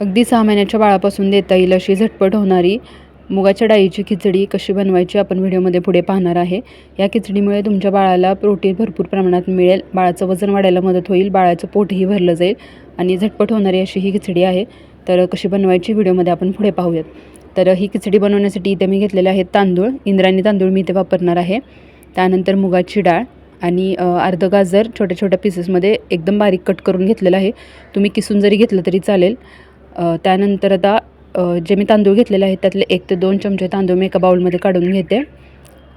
अगदी सहा महिन्याच्या बाळापासून देता येईल अशी झटपट होणारी मुगाच्या डाळीची खिचडी कशी बनवायची आपण व्हिडिओमध्ये पुढे पाहणार आहे. या खिचडीमुळे तुमच्या बाळाला प्रोटीन भरपूर प्रमाणात मिळेल बाळाचं वजन वाढायला मदत होईल बाळाचं पोटही भरलं जाईल आणि झटपट होणारी अशी ही खिचडी आहे. तर कशी बनवायची व्हिडिओमध्ये आपण पुढे पाहूयात. तर ही खिचडी बनवण्यासाठी इथे मी घेतलेले आहेत तांदूळ इंद्रायणी तांदूळ मी इथे वापरणार आहे. त्यानंतर मुगाची डाळ आणि अर्धं अर्ध गाजर छोट्या छोट्या पीसेसमध्ये एकदम बारीक कट करून घेतलेलं आहे. तुम्ही किसून जरी घेतलं तरी चालेल. त्यानंतर आता जे मी तांदूळ घेतलेले आहेत त्यातले एक ते दोन चमचे तांदूळ मी एका बाउलमध्ये काढून घेते.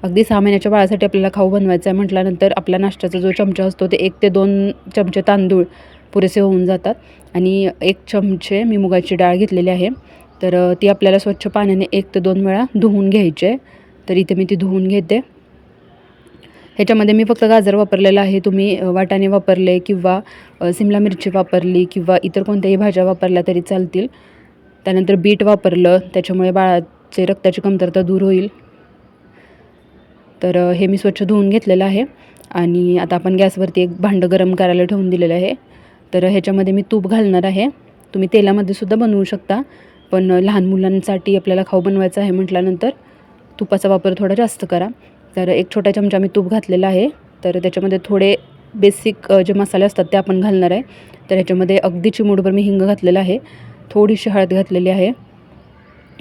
अगदी सहा महिन्याच्या बाळासाठी आपल्याला खाऊ बनवायचा आहे म्हटल्यानंतर आपल्या नाश्त्याचा जो चमचा असतो ते एक ते दोन चमचे तांदूळ पुरेसे होऊन जातात. आणि एक चमचे मी मुगाची डाळ घेतलेली आहे. तर ती आपल्याला स्वच्छ पाण्याने एक ते दोन वेळा धुवून घ्यायची आहे. तर इथे मी ती धुवून घेते. ह्याच्यामध्ये मी फक्त गाजर वापरलेलं आहे. तुम्ही वाटाणे वापरले किंवा सिमला मिरची वापरली किंवा इतर कोणत्याही भाज्या वापरल्या तरी चालतील. त्यानंतर बीट वापरलं त्याच्यामुळे बाळाचे रक्ताची कमतरता दूर होईल. तर हे मी स्वच्छ धुवून घेतलेलं आहे आणि आता आपण गॅसवरती एक भांडं गरम करायला ठेवून दिलेलं आहे. तर ह्याच्यामध्ये मी तूप घालणार आहे. तुम्ही तेलामध्ये सुद्धा बनवू शकता पण लहान मुलांसाठी आपल्याला खाऊ बनवायचं आहे म्हटल्यानंतर तुपाचा वापर थोडा जास्त करा. तर एक छोटा चमचा मी तूप घातलेला आहे. तर त्याच्यामध्ये थोडे बेसिक जे मसाले असतात ते आपण घालणार आहे. तर ह्याच्यामध्ये अगदी चिमूटभर मी हिंग घातलेलं आहे. थोडीशी हळद घातलेली आहे.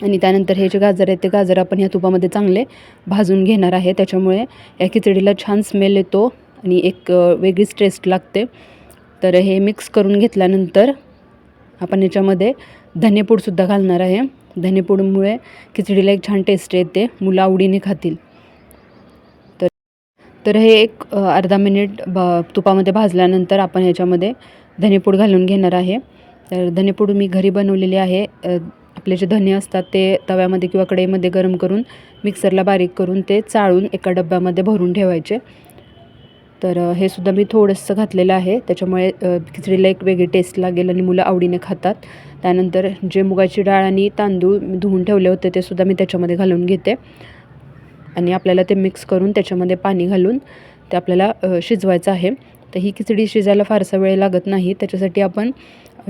आणि त्यानंतर हे जे गाजर आहेत ते गाजर आपण ह्या तुपामध्ये चांगले भाजून घेणार आहे. त्याच्यामुळे या खिचडीला छान स्मेल येतो आणि एक वेगळीच टेस्ट लागते. तर हे मिक्स करून घेतल्यानंतर आपण याच्यामध्ये धनेपूडसुद्धा घालणार आहे. धनेपूडमुळे खिचडीला एक छान टेस्ट येते. मुलं आवडीने खातील. तर हे एक अर्धा मिनिट ब तुपामध्ये भाजल्यानंतर आपण ह्याच्यामध्ये धनेपूड घालून घेणार आहे. तर धनेपूड मी घरी बनवलेली आहे. आपले जे धने असतात ते तव्यामध्ये किंवा कढईमध्ये गरम करून मिक्सरला बारीक करून ते चाळून एका डब्यामध्ये भरून ठेवायचे. तर हे सुद्धा मी थोडंसं घातलेलं आहे. त्याच्यामुळे खिचडीला एक वेगळी टेस्ट लागेल आणि मुलं आवडीने खातात. त्यानंतर जे मुगाची डाळ आणि तांदूळ धुवून ठेवले होते ते सुद्धा मी त्याच्यामध्ये घालून घेते. आणि आपल्याला ते मिक्स करून त्याच्यामध्ये पाणी घालून ते आपल्याला शिजवायचं आहे. तर ही खिचडी शिजायला फारसा वेळ लागत नाही. त्याच्यासाठी आपण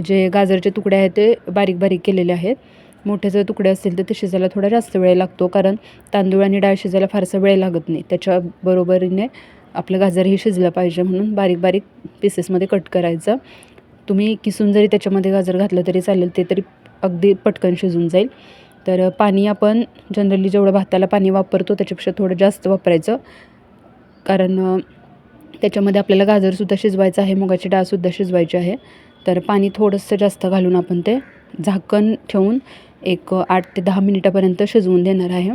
जे गाजरचे तुकडे आहेत ते बारीक बारीक केलेले आहेत. मोठे जर तुकडे असतील तर ते शिजायला थोडा जास्त वेळ लागतो कारण तांदूळ आणि डाळ शिजायला फारसा वेळ लागत नाही. त्याच्याबरोबरीने आपलं गाजरही शिजलं पाहिजे म्हणून बारीक बारीक पीसेसमध्ये कट करायचं. तुम्ही किसून जरी त्याच्यामध्ये गाजर घातलं तरी चालेल ते तरी अगदी पटकन शिजून जाईल. तर पाणी आपण जनरली जेवढं भाताला पाणी वापरतो त्याच्यापेक्षा थोडं जास्त वापरायचं. कारण त्याच्यामध्ये आपल्याला गाजरसुद्धा शिजवायचं आहे मुगाची डाळसुद्धा शिजवायची आहे. तर पाणी थोडंसं जास्त घालून आपण ते झाकण ठेवून एक आठ ते दहा मिनिटापर्यंत शिजवून देणार आहे.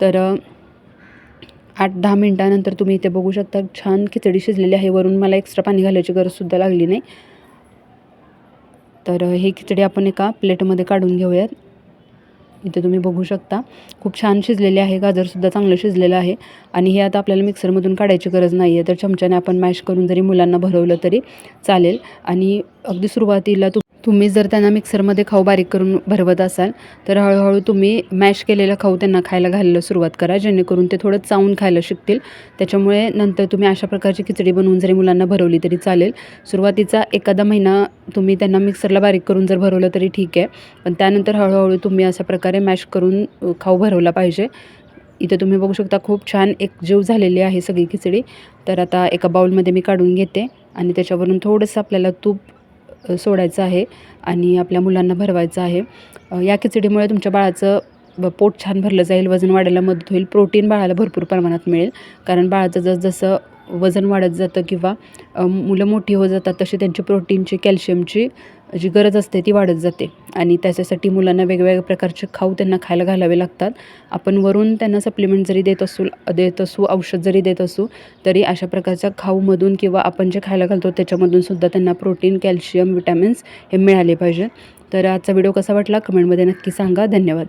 तर आठ दहा मिनटानंतर तुम्ही इथे बघू शकता छान खिचडी शिजलेली आहे. वरून मला एक्स्ट्रा पाणी घालायची गरजसुद्धा लागली नाही. तर हे ही खिचडी आपण एका प्लेटमध्ये काढून घेऊयात. इथे तुम्ही बघू शकता. खूप छान शिजलेले आहे. गाजरसुद्धा चांगलं शिजलेलं आहे. आणि हे आता आपल्याला मिक्सरमधून काढायची गरज नाही आहे तर चमच्याने आपण मॅश करून जरी मुलांना भरवलं तरी चालेल. आणि अगदी सुरुवातीला तू तुम्ही जर त्यांना मिक्सरमध्ये खाऊ बारीक करून भरवत असाल तर हळूहळू तुम्ही मॅश केलेलं खाऊ त्यांना खायला घालायला सुरुवात करा जेणेकरून ते थोडं चावून खायला शिकतील. त्याच्यामुळे नंतर तुम्ही अशा प्रकारची खिचडी बनवून जरी मुलांना भरवली तरी चालेल. सुरुवातीचा एखादा महिना तुम्ही त्यांना मिक्सरला बारीक करून जर भरवलं तरी ठीक आहे. पण त्यानंतर हळूहळू तुम्ही अशा प्रकारे मॅश करून खाऊ भरवला पाहिजे. इथे तुम्ही बघू शकता खूप छान एकजीव झालेली आहे सगळी खिचडी. तर आता एका बाऊलमध्ये मी काढून घेते आणि त्याच्यावरून थोडंसं आपल्याला तूप सोडायचं आहे आणि आपल्या मुलांना भरवायचं आहे. या खिचडीमुळे तुमच्या बाळाचं ब- पोट छान भरलं जाईल वजन वाढायला मदत होईल प्रोटीन बाळाला भरपूर प्रमाणात मिळेल. कारण बाळाचं जस जसं वजन वाढत जातं किंवा मुलं मोठी होत जातात तशी त्यांची प्रोटीनची कॅल्शियमची जी गरज असते ती वाढत जाते. आणि त्याच्यासाठी मुलांना वेगवेगळ्या प्रकारचे खाऊ त्यांना खायला घालावे लागतात. आपण वरून त्यांना सप्लिमेंट जरी देत असू देत असू औषध जरी देत असू तरी अशा प्रकारच्या खाऊमधून किंवा आपण जे खायला घालतो त्याच्यामधून सुद्धा त्यांना प्रोटीन कॅल्शियम विटॅमिन्स हे मिळाले पाहिजे. तर आजचा व्हिडिओ कसा वाटला? कमेंटमध्ये नक्की सांगा. धन्यवाद.